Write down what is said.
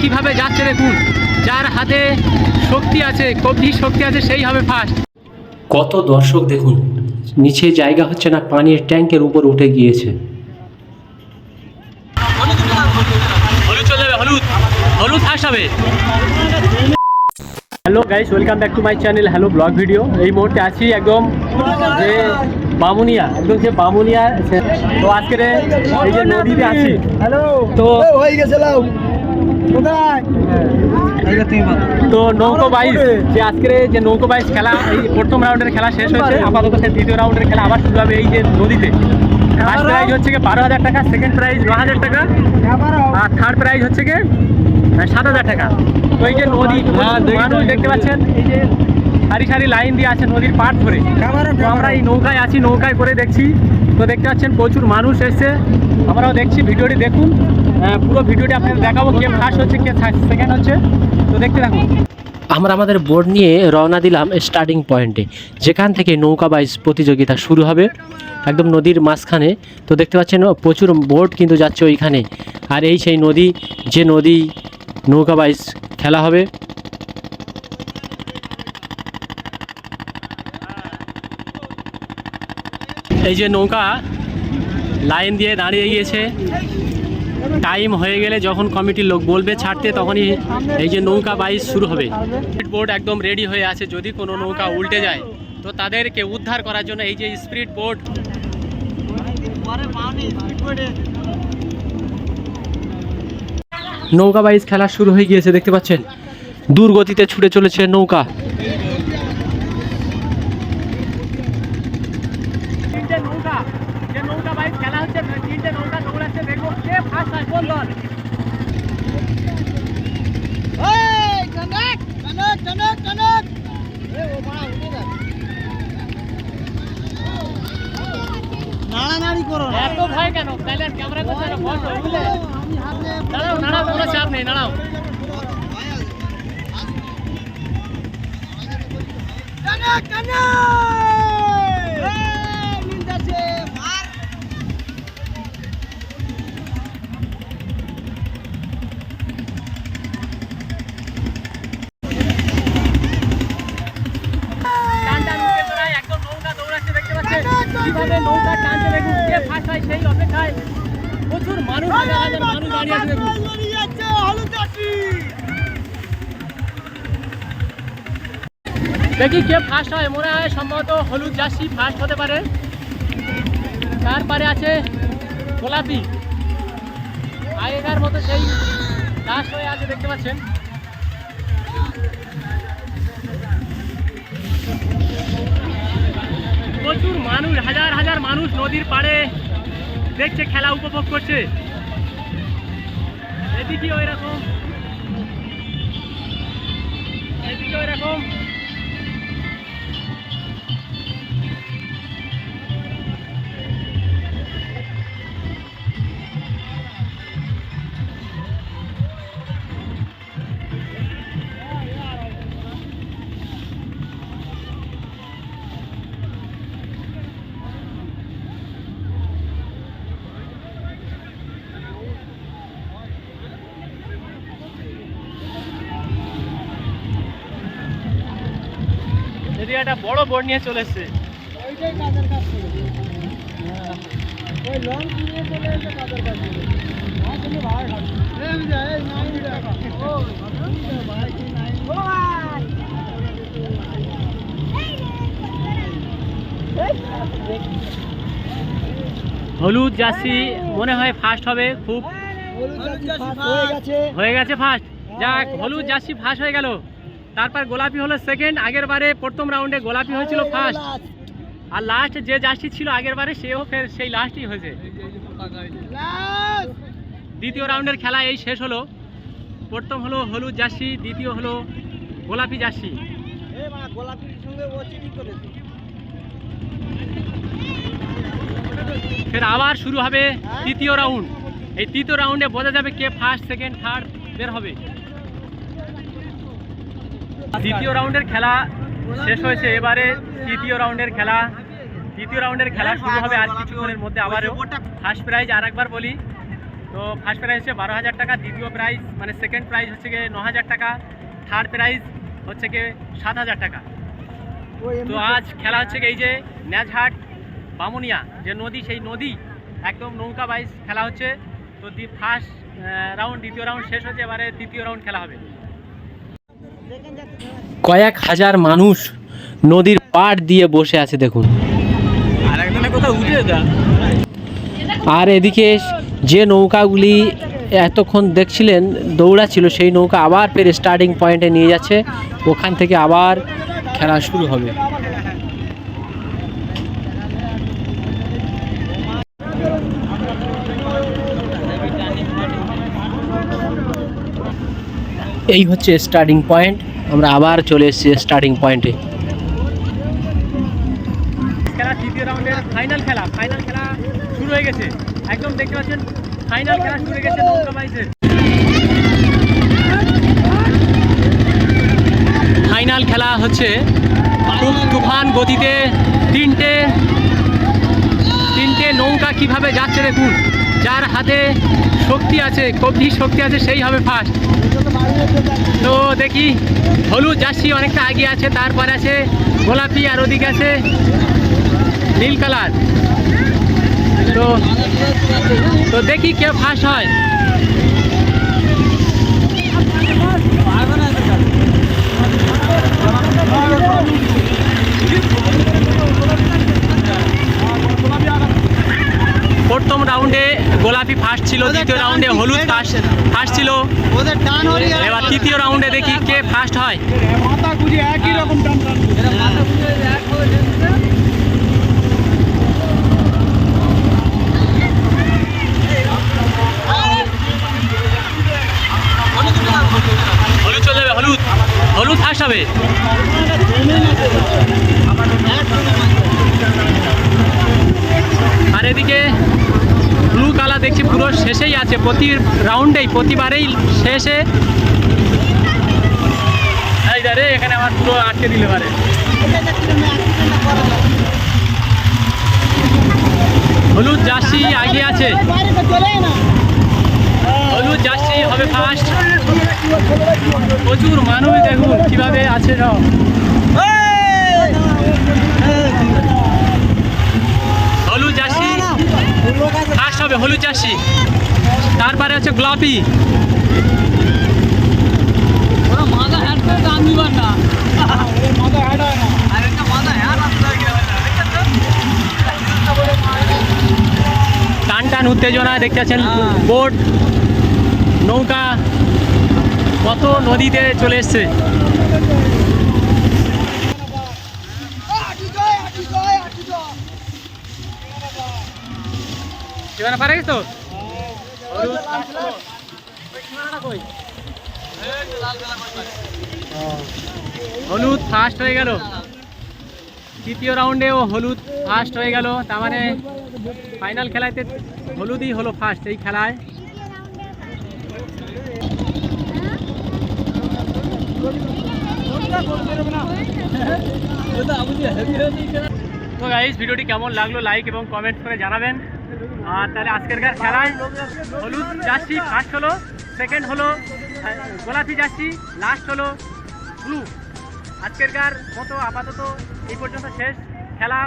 কীভাবে যাচ্ছে দেখুন। যার হাতে শক্তি আছে কবজি শক্তি আছে সেই হবে ফার্স্ট কত দর্শক দেখুন নিচে জায়গা হচ্ছে না পানির ট্যাঙ্কের উপর উঠে গিয়েছে। হলুদ চলে যাবে হলুদ। হলুদ ফার্স্ট হবে। Hello guys welcome back to my channel hello blog video এই মুহূর্তে আছি একদম যে বামুনিয়া একদম যে বামুনিয়া। তো আজকের এই যে নদীতে আছি হ্যালো তো হয়ে গেছে লাও কোথায় তো নৌকো বাইশ যে আজকের যে নৌকো বাইশ খেলা এই প্রথম রাউন্ডের খেলা শেষ হয়েছে আপাতত সে দ্বিতীয় রাউন্ডের খেলা আবার শুরু হবে এই যে নদীতে। ফার্স্ট প্রাইজ হচ্ছে গিয়ে বারো হাজার টাকা সেকেন্ড প্রাইজ ন হাজার টাকা আর থার্ড প্রাইজ হচ্ছে গিয়ে সাত হাজার টাকা। তো এই যে নদী মানুষ দেখতে পাচ্ছেন। এই যে সারি সারি লাইন দিয়ে আছে নদীর পাড় ধরে। তো আমরা এই নৌকায় আছি নৌকায় করে দেখছি। তো দেখতে পাচ্ছেন প্রচুর মানুষ এসছে। আমরাও দেখছি ভিডিওটি দেখুন। পুরো ভিডিওটি আপনাদের দেখাবো কে ফার্স্ট হচ্ছে, কে সেকেন্ড হচ্ছে। তো দেখতে থাকুন। আমরা আমাদের বোর্ড নিয়ে রওনা দিলাম স্টার্টিং পয়েন্টে যেখান থেকে নৌকা বাইজ প্রতিযোগিতা শুরু হবে। একদম নদীর মাঝখানে। তো দেখতে পাচ্ছেন, প্রচুর বোট কিন্তু যাচ্ছে ওইখানে। আর এই সেই নদী, যে নদী, নৌকা বাইজ খেলা হবে। এই যে নৌকা, লাইন দিয়ে দাঁড়িয়ে গিয়েছে। টাইম হয়ে গেলে যখন কমিটির লোক বলবে ছাড়তে, তখনই এই যে নৌকা বাইচ শুরু হবে। স্পিড বোট একদম রেডি হয়ে আছে, যদি কোনো নৌকা উল্টে যায়, তো তাদেরকে উদ্ধার করার জন্য এই যে স্পিড বোট নৌকা বাইচ খেলা শুরু হয়ে গিয়েছে, দেখতে পাচ্ছেন? দূর গতিতে ছুটে চলেছে নৌকা তিনটে নৌকা যে নৌকা বাইক খেলা হচ্ছে তিনটে নৌকা দৌড়াচ্ছে দেখব কে ফার্স্ট হয় কোন দল নাড়ানাড়ি করো এত ভয় কেন? তাহলে ক্যামেরা করছে না তো, বুঝলে? দাঁড়াও দাঁড়াও কোনো চাপ নেই দাঁড়াও। দেখতে পাচ্ছেন? কীভাবে নৌকা সেই অপেক্ষায় প্রচুর মানুষ দাঁড়িয়ে আছে। দেখি কে ফার্স্ট হয় মনে হয় সম্ভবত হলুদ জার্সি ফার্স্ট হতে পারে। তারপরে আছে গোলাপি। আগেকার মতো সেই লাস্ট হয়ে আছে দেখতে পাচ্ছেন। মানুষ নদীর পাড়ে দেখছে খেলা উপভোগ করছে। এদিকে ওই রকম এদিকে একটা বড় বোর্ড নিয়ে চলে এসছে ওইটাই কাজের কাজ ওই লং কিনে চলে এসে কাজের কাজ করে। না, তুমি ভাড়া খাবে। এই বুঝা, এই নাই বুঝা। ও, ভাই, কি নাই? ও ভাই। হলুদ জার্সি মনে হয় ফার্স্ট হবে খুব হয়ে গেছে। হয়ে গেছে ফার্স্ট যাক হলুদ জার্সি ফার্স্ট হয়ে গেল তারপর গোলাপি হলো সেকেন্ড আগের বারে প্রথম রাউন্ডে গোলাপি হয়েছিল ফার্স্ট আর লাস্ট যে জার্সি ছিল আগের বারে সেও ফের সেই লাস্টই হয়েছে। দ্বিতীয় রাউন্ডের খেলা এই শেষ হলো। প্রথম হলো হলুদ জার্সি দ্বিতীয় হলো গোলাপি জার্সি। ফের আবার শুরু হবে তৃতীয় রাউন্ড এই তৃতীয় রাউন্ডে বোঝা যাবে কে ফার্স্ট সেকেন্ড থার্ড বের হবে। দ্বিতীয় রাউন্ডের খেলা শেষ হয়েছে এবারে তৃতীয় রাউন্ডের খেলা। তৃতীয় রাউন্ডের খেলা শুরু হবে আর কিছুক্ষণের মধ্যে আবারও। ফার্স্ট প্রাইজ আর একবার বলি। তো ফার্স্ট প্রাইজ হচ্ছে বারো হাজার টাকা, দ্বিতীয় প্রাইজ মানে সেকেন্ড প্রাইজ হচ্ছে গিয়ে ন হাজার টাকা থার্ড প্রাইজ হচ্ছে গিয়ে সাত হাজার টাকা। তো আজ খেলা হচ্ছে এই যে ন্যাজহাট, বামুনিয়া, যে নদী, সেই নদী, একদম নৌকা বাইজ খেলা হচ্ছে। তো ফার্স্ট রাউন্ড দ্বিতীয় রাউন্ড শেষ হচ্ছে এবারে তৃতীয় রাউন্ড খেলা হবে। কয়েক হাজার মানুষ নদীর পাড় দিয়ে বসে আছে দেখুন। আর এদিকে যে নৌকাগুলি এতক্ষণ দেখছিলেন ছিল সেই নৌকা আবার ফের স্টার্টিং পয়েন্টে নিয়ে যাচ্ছে। ওখান থেকে আবার খেলা শুরু হবে। এই হচ্ছে স্টার্টিং পয়েন্ট আমরা আবার চলে এসেছি স্টার্টিং পয়েন্টে খেলা তৃতীয় রাউন্ডের ফাইনাল খেলা। ফাইনাল খেলা শুরু হয়ে গেছে। একদম দেখতে পাচ্ছেন ফাইনাল খেলা শুরু হয়ে গেছে নৌকা বাইসের ফাইনাল খেলা হচ্ছে খুব তুফান গতিতে তিনটে তিনটে নৌকা কীভাবে যাচ্ছে দেখুন। যার হাতে শক্তি আছে কবজি শক্তি আছে সেই হবে ফার্স্ট তো দেখি, হলুদ জার্সি অনেকটা আগে আছে, তারপর আছে গোলাপি আর ওদিকে আছে নীল কালার। তো তো দেখি কে ফার্স্ট হয়। প্রথম রাউন্ডে গোলাপি ফার্স্ট ছিল দ্বিতীয় রাউন্ডে হলুদ ফার্স্ট ফার্স্ট ছিল। এবার তৃতীয় রাউন্ডে দেখি কে ফার্স্ট হয়। একই রকম চলে যাবে হলুদ। হলুদ ফার্স্ট হবে। আর এদিকে কালার দেখছি, পুরো শেষেই আছে, প্রতি রাউন্ডেই প্রতিবারেই শেষে। রে, এখানে আমার পুরো আটকে দিলে পারে হলুদ জার্সি আগে আছে। হলুদ জার্সি হবে ফার্স্ট প্রচুর মানুষ দেখুন, কীভাবে আছে সব হলুদ জার্সি ফার্স্ট হবে হলুদ জার্সি তারপরে আছে গোলাপি ওরা মাথা হ্যাট করে দাম দিবার না মাথা হ্যাট হয় না। আর একটা মাথা হ্যাট আসতে টান টান উত্তেজনা দেখতে পাচ্ছেন হ্যাঁ। বোট নৌকা কত নদীতে চলে এসছে। সীমানা পারে গেছো? হলুদ ফার্স্ট হয়ে গেল। তৃতীয় রাউন্ডেও হলুদ ফার্স্ট হয়ে গেল। তার মানে ফাইনাল খেলাতে হলুদই হলো ফার্স্ট এই খেলায়। তো গাইস ভিডিওটি কেমন লাগল? লাইক এবং কমেন্ট করে জানাবেন। আর তাহলে আজকেরকার খেলায় হলুদ জার্সি ফার্স্ট হলো সেকেন্ড হলো গোলাপি জার্সি লাস্ট হলো ব্লু আজকেরকার মতো আপাতত এই পর্যন্ত শেষ। খেলা